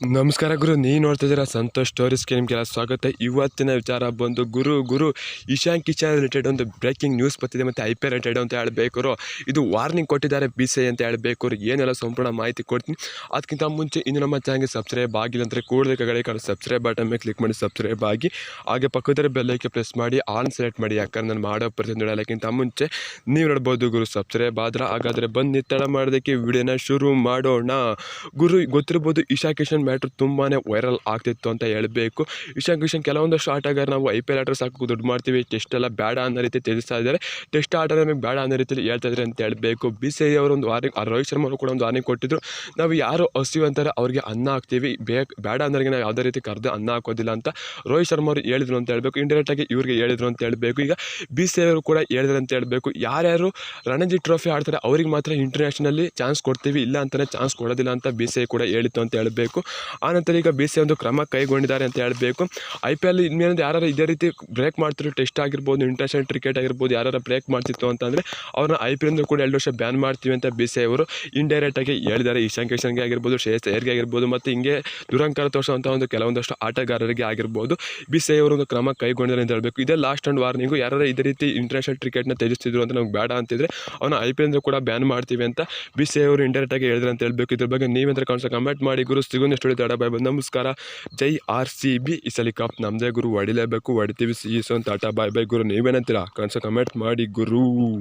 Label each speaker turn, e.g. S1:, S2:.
S1: ನಮಸ್ಕಾರ ಗುರು ನೀ ನೋಡ್ತಾ ಇದ್ದೀರಾ ಸಂತೋಷ್ ಸ್ಟೋರೀಸ್ಗೆ ನಿಮಗೆಲ್ಲ ಸ್ವಾಗತ. ಇವತ್ತಿನ ವಿಚಾರ ಬಂದು, ಗುರು ಗುರು ಇಶಾನ್ ಕಿಶನ್ ರಿಲೇಟೆಡ್ ಒಂದು ಬ್ರೇಕಿಂಗ್ ನ್ಯೂಸ್ ಬರ್ತಿದೆ ಮತ್ತು ಐ ಪಿ ರಿಲೇಟೆಡ್ ಅಂತ ಹೇಳಬೇಕು ಇದು ವಾರ್ನಿಂಗ್ ಕೊಟ್ಟಿದ್ದಾರೆ ಬಿ ಸಿ ಅಂತ ಹೇಳಬೇಕು ಏನೆಲ್ಲ ಸಂಪೂರ್ಣ ಮಾಹಿತಿ ಕೊಡ್ತೀನಿ. ಅದಕ್ಕಿಂತ ಮುಂಚೆ ಇನ್ನು ನಮ್ಮ ಚಾನಲ್ಗೆ ಸಬ್ಸ್ಕ್ರೈಬ್ ಆಗಿಲ್ಲ ಅಂದರೆ ಕೂಡಲೇ ಕಡೆ ಸಬ್ಸ್ಕ್ರೈಬ್ ಬಟನ್ ಮೇಲೆ ಕ್ಲಿಕ್ ಮಾಡಿ ಸಬ್ಸ್ಕ್ರೈಬ್ ಆಗಿ. ಹಾಗೆ ಪಕ್ಕದ ಬೆಲ್ಲೈಕೆ ಪ್ರೆಸ್ ಮಾಡಿ ಆನ್ ಸೆಲೆಕ್ಟ್ ಮಾಡಿ ಯಾಕಂದ್ರೆ ನಾನು ಮಾಡೋ ಪ್ರತಿ ನೋಡೋಕ್ಕಿಂತ ಮುಂಚೆ ನೀವು ನೋಡ್ಬೋದು ಗುರು ಸಬ್ಸ್ಕ್ರೈಬ್ ಆದ್ರೆ ಹಾಗಾದರೆ ಬಂದು ತಡ ಮಾಡೋದಕ್ಕೆ ವಿಡಿಯೋನ ಶುರು ಮಾಡೋಣ. ಗುರು, ಗೊತ್ತಿರ್ಬೋದು ಇಶಾ ಕಿಶನ್ ಮ್ಯಾಟ್ರ್ ತುಂಬಾ ವೈರಲ್ ಆಗ್ತಿತ್ತು ಅಂತ ಹೇಳಬೇಕು. ಇಶಾಂಕ್ ಕಿಶನ್ ಕೆಲವೊಂದಷ್ಟು ಆಟಗಾರ ನಾವು ಐ ಪಿ ಎಲ್ ಆಟರ್ ಸಾಕು ದುಡ್ಡು ಮಾಡ್ತೀವಿ. ಟೆಸ್ಟ್ ಎಲ್ಲ ಬೇಡ ಅನ್ನೋ ರೀತಿ ತಿಳಿಸ್ತಾ ಇದ್ದಾರೆ. ಟೆಸ್ಟ್ ಆಟ ನಮಗೆ ಬೇಡ ಅನ್ನೋ ರೀತಿಯಲ್ಲಿ ಹೇಳ್ತಾ ಇದ್ದಾರೆ ಅಂತ ಹೇಳಬೇಕು. ಬಿ ಸಿ ಐ ಅವರು ಒಂದು ವಾರ್ನಿಂಗ್ ರೋಹಿತ್ ಶರ್ಮಾ ಅವರು ಕೂಡ ಒಂದು ವಾರ್ನಿಂಗ್ ಕೊಟ್ಟಿದ್ರು. ನಾವು ಯಾರು ಅಂತಾರೆ ಅವ್ರಿಗೆ ಅನ್ನ ಹಾಕ್ತೀವಿ. ಬೇಡ ಅನ್ನೋರಿಗೆ ನಾವು ಯಾವುದೇ ರೀತಿ ಕರೆದು ಅನ್ನ ಹಾಕೋದಿಲ್ಲ ಅಂತ ರೋಹಿತ್ ಶರ್ಮಾ ಅವರು ಹೇಳಿದ್ರು ಅಂತ ಹೇಳಬೇಕು. ಇಂಡೈರೆಕ್ಟಾಗಿ ಇವ್ರಿಗೆ ಹೇಳಿದ್ರು ಅಂತ ಹೇಳಬೇಕು. ಈಗ ಬಿ ಸಿ ಐ ಅವರು ಕೂಡ ಹೇಳಿದ್ರು ಅಂತ ಹೇಳಬೇಕು. ಯಾರ್ಯಾರು ರಣಜಿ ಟ್ರೋಫಿ ಆಡ್ತಾರೆ, ಅವ್ರಿಗೆ ಮಾತ್ರ ಇಂಟರ್ನ್ಯಾಷನಲ್ಲಿ ಚಾನ್ಸ್ ಕೊಡ್ತೀವಿ. ಇಲ್ಲ ಅಂತಲೇ ಚಾನ್ಸ್ ಕೊಡೋದಿಲ್ಲ ಅಂತ ಬಿ ಸಿ ಐ ಕೂಡ ಹೇಳಿತ್ತು ಅಂತ ಹೇಳಬೇಕು. ಆನಂತರ ಈಗ ಬಿ ಸಿ ಒಂದು ಕ್ರಮ ಕೈಗೊಂಡಿದ್ದಾರೆ ಅಂತ ಹೇಳಬೇಕು. ಐ ಪಿ ಎಲ್ ಇನ್ಮೇಲೆ ಯಾರು ಇದೇ ರೀತಿ ಬ್ರೇಕ್ ಮಾಡ್ತಿರೋ ಟೆಸ್ಟ್ ಆಗಿರ್ಬೋದು ಇಂಟರ್ನ್ಯಾಷನಲ್ ಕ್ರಿಕೆಟ್ ಆಗಿರ್ಬೋದು ಯಾರು ಬ್ರೇಕ್ ಮಾಡ್ತಿತ್ತು ಅಂತಂದರೆ ಅವ್ರನ್ನ ಐ ಪಿ ಎಲ್ ಕೂಡ ಎರಡು ವರ್ಷ ಬ್ಯಾನ್ ಮಾಡ್ತೀವಿ ಅಂತ ಬಿ ಸಿ ಅವರು ಇಂಡೈರೆಕ್ಟಾಗಿ ಹೇಳಿದ್ದಾರೆ. ಇಶಾನ್ ಕಿಶನ್ಗೆ ಆಗಿರ್ಬೋದು, ಶ್ರೇಯಸ್ ಏರ್ಗೆ ಆಗಿರ್ಬೋದು ಮತ್ತು ಹಿಂಗೆ ದುರಂಕಾರ ತೋರಿಸುವಂಥ ಒಂದು ಕೆಲವೊಂದಷ್ಟು ಆಟಗಾರರಿಗೆ ಆಗಿರ್ಬೋದು. ಬಿ ಸಿ ಅವರು ಒಂದು ಕ್ರಮ ಕೈಗೊಂಡಿದ್ದಾರೆ ಅಂತ ಹೇಳಬೇಕು. ಇದೇ ಲಾಸ್ಟ್ ಆ್ಯಂಡ್ ವಾರ್ನಿಂಗು ಯಾರು ಇದೇ ರೀತಿ ಇಂಟರ್ನ್ಯಾಷನಲ್ ಕ್ರಿಕೆಟ್ನ ತ್ಯಜಿಸ್ತಿದ್ರು ಅಂತ ನಮ್ಗೆ ಬೇಡ ಅಂತಿದ್ರೆ ಅವನ ಐ ಪಿ ಎಲ್ ಕೂಡ ಬ್ಯಾನ್ ಮಾಡ್ತೀವಿ ಅಂತ ಬಿ ಸಿ ಅವರು ಇಂಡೈರೆಕ್ಟಾಗಿ ಹೇಳಿದ್ರು ಅಂತ ಹೇಳಬೇಕು. ಇದ್ರ ಬಗ್ಗೆ ನೀವೇಂದ್ರೆ ಕಮೆಂಟ್ ಮಾಡಿ. ಗುರು ಸಿಗೋದು ತಡ ಬಾಯ್ ಬಂದು ನಮಸ್ಕಾರ. ಜೈ ಆರ್ ಸಿ ಬಿ, ಈ ಸಲ ಕಪ್ ನಮ್ಮದೇ ಗುರು. ಹೊಡಿಲೇಬೇಕು, ಹೊಡಿತೀವಿ. ಸಿ ಅಂತ ಟಾಟಾ, ಬಾಯ್ ಬೈ ಗುರು. ನೀವೇನಂತೀರಾ? ಕನ್ಸ ಕಮೆಂಟ್ ಮಾಡಿ ಗುರು.